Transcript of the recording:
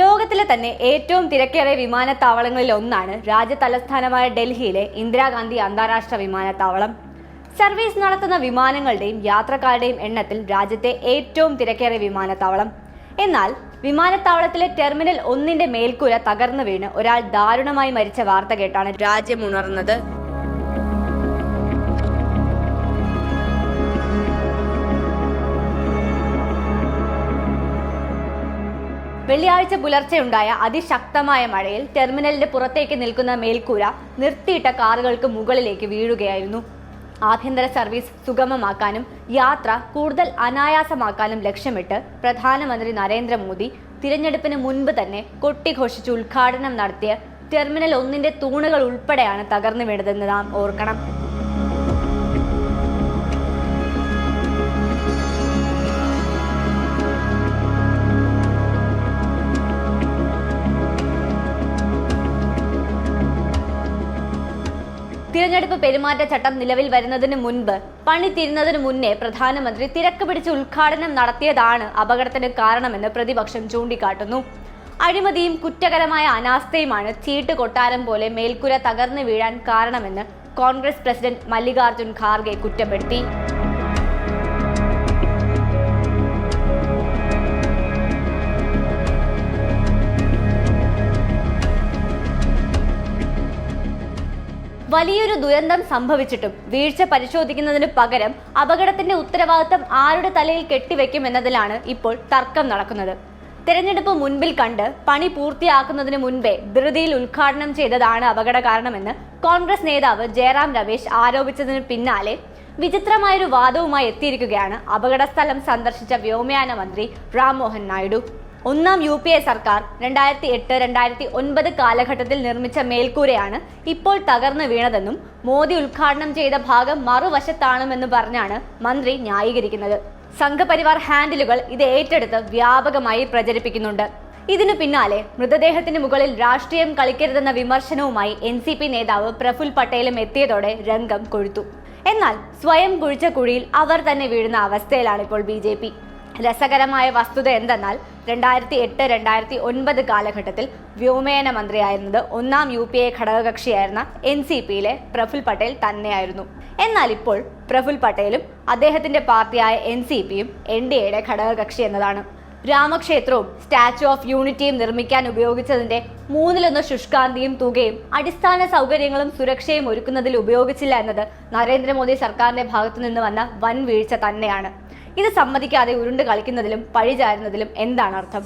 ലോകത്തിലെ തന്നെ ഏറ്റവും തിരക്കേറിയ വിമാനത്താവളങ്ങളിൽ ഒന്നാണ് രാജ്യതലസ്ഥാനമായ ഡൽഹിയിലെ ഇന്ദിരാഗാന്ധി അന്താരാഷ്ട്ര വിമാനത്താവളം. സർവീസ് നടത്തുന്ന വിമാനങ്ങളുടെയും യാത്രക്കാരുടെയും എണ്ണത്തിൽ രാജ്യത്തെ ഏറ്റവും തിരക്കേറിയ വിമാനത്താവളം. എന്നാൽ വിമാനത്താവളത്തിലെ ടെർമിനൽ ഒന്നിന്റെ മേൽക്കൂര തകർന്നു വീണ് ഒരാൾ ദാരുണമായി മരിച്ച വാർത്ത കേട്ടാണ് രാജ്യം ഉണർന്നത്. വെള്ളിയാഴ്ച പുലർച്ചെയുണ്ടായ അതിശക്തമായ മഴയിൽ ടെർമിനലിന്റെ പുറത്തേക്ക് നിൽക്കുന്ന മേൽക്കൂര നിർത്തിയിട്ട കാറുകൾക്ക് മുകളിലേക്ക് വീഴുകയായിരുന്നു. ആഭ്യന്തര സർവീസ് സുഗമമാക്കാനും യാത്ര കൂടുതൽ അനായാസമാക്കാനും ലക്ഷ്യമിട്ട് പ്രധാനമന്ത്രി നരേന്ദ്രമോദി തിരഞ്ഞെടുപ്പിന് മുൻപ് തന്നെ കൊട്ടിഘോഷിച്ച് ഉദ്ഘാടനം നടത്തിയ ടെർമിനൽ ഒന്നിന്റെ തൂണുകൾ ഉൾപ്പെടെയാണ് തകർന്നു വീണതെന്ന് നാം ഓർക്കണം. തിരഞ്ഞെടുപ്പ് പെരുമാറ്റച്ചട്ടം നിലവിൽ വരുന്നതിന് മുൻപ് പണി തീരുന്നതിന് മുന്നേ പ്രധാനമന്ത്രി തിരക്ക് പിടിച്ച് ഉദ്ഘാടനം നടത്തിയതാണ് അപകടത്തിന് കാരണമെന്ന് പ്രതിപക്ഷം ചൂണ്ടിക്കാട്ടുന്നു. അഴിമതിയും കുറ്റകരമായ അനാസ്ഥയുമാണ് ചീട്ട് കൊട്ടാരം പോലെ മേൽക്കുര തകർന്നു വീഴാൻ കാരണമെന്ന് കോൺഗ്രസ് പ്രസിഡന്റ് മല്ലികാർജുൻ ഖാർഗെ കുറ്റപ്പെടുത്തി. വലിയൊരു ദുരന്തം സംഭവിച്ചിട്ടും വീഴ്ച പരിശോധിക്കുന്നതിന് പകരം അപകടത്തിന്റെ ഉത്തരവാദിത്തം ആരുടെ തലയിൽ കെട്ടിവെക്കുമെന്നതിലാണ് ഇപ്പോൾ തർക്കം നടക്കുന്നത്. തെരഞ്ഞെടുപ്പ് മുൻപിൽ കണ്ട് പണി പൂർത്തിയാക്കുന്നതിന് മുൻപേ ധൃതിയിൽ ഉദ്ഘാടനം ചെയ്തതാണ് അപകട കാരണമെന്ന് കോൺഗ്രസ് നേതാവ് ജയറാം രമേശ് ആരോപിച്ചതിന് പിന്നാലെ വിചിത്രമായൊരു വാദവുമായി എത്തിയിരിക്കുകയാണ്. അപകട സ്ഥലം സന്ദർശിച്ച വ്യോമയാന മന്ത്രി റാം മോഹൻ നായിഡു. ഒന്നാം യു പി എ സർക്കാർ രണ്ടായിരത്തി എട്ട് രണ്ടായിരത്തി ഒൻപത് കാലഘട്ടത്തിൽ നിർമ്മിച്ച മേൽക്കൂരയാണ് ഇപ്പോൾ തകർന്നു വീണതെന്നും മോദി ഉദ്ഘാടനം ചെയ്ത ഭാഗം മറുവശത്താണെന്നും പറഞ്ഞാണ് മന്ത്രി ന്യായീകരിക്കുന്നത്. സംഘപരിവാർ ഹാൻഡിലുകൾ ഇത് ഏറ്റെടുത്ത് വ്യാപകമായി പ്രചരിപ്പിക്കുന്നുണ്ട്. ഇതിനു പിന്നാലെ മൃതദേഹത്തിന് മുകളിൽ രാഷ്ട്രീയം കളിക്കരുതെന്ന വിമർശനവുമായി എൻ സി പി നേതാവ് പ്രഫുൽ പട്ടേലും എത്തിയതോടെ രംഗം കൊഴുത്തു. എന്നാൽ സ്വയം കുഴിച്ച കുഴിയിൽ അവർ തന്നെ വീഴുന്ന അവസ്ഥയിലാണ് ഇപ്പോൾ ബി ജെ പി. രസകരമായ വസ്തുത എന്തെന്നാൽ രണ്ടായിരത്തി എട്ട് രണ്ടായിരത്തി ഒൻപത് കാലഘട്ടത്തിൽ വ്യോമയാന മന്ത്രിയായിരുന്നത് ഒന്നാം യു പി എ ഘടകകക്ഷിയായിരുന്ന എൻ സി പിയിലെ പ്രഫുൽ പട്ടേൽ തന്നെയായിരുന്നു. എന്നാൽ ഇപ്പോൾ പ്രഫുൽ പട്ടേലും അദ്ദേഹത്തിന്റെ പാർട്ടിയായ എൻ സി പിയും എൻ ഡി എയുടെ ഘടകകക്ഷി എന്നതാണ്. രാമക്ഷേത്രവും സ്റ്റാച്യു ഓഫ് യൂണിറ്റിയും നിർമ്മിക്കാൻ ഉപയോഗിച്ചതിന്റെ മൂന്നിലൊന്ന് ശുഷ്കാന്തിയും തുകയും അടിസ്ഥാന സൗകര്യങ്ങളും സുരക്ഷയും ഒരുക്കുന്നതിൽ ഉപയോഗിച്ചില്ല എന്നത് നരേന്ദ്രമോദി സർക്കാരിന്റെ ഭാഗത്തു നിന്ന് വന്ന വൻ വീഴ്ച തന്നെയാണ്. ഇത് സമ്മതിക്കാതെ ഉരുണ്ട് കളിക്കുന്നതിലും പഴിചാരുന്നതിലും എന്താണ് അർത്ഥം?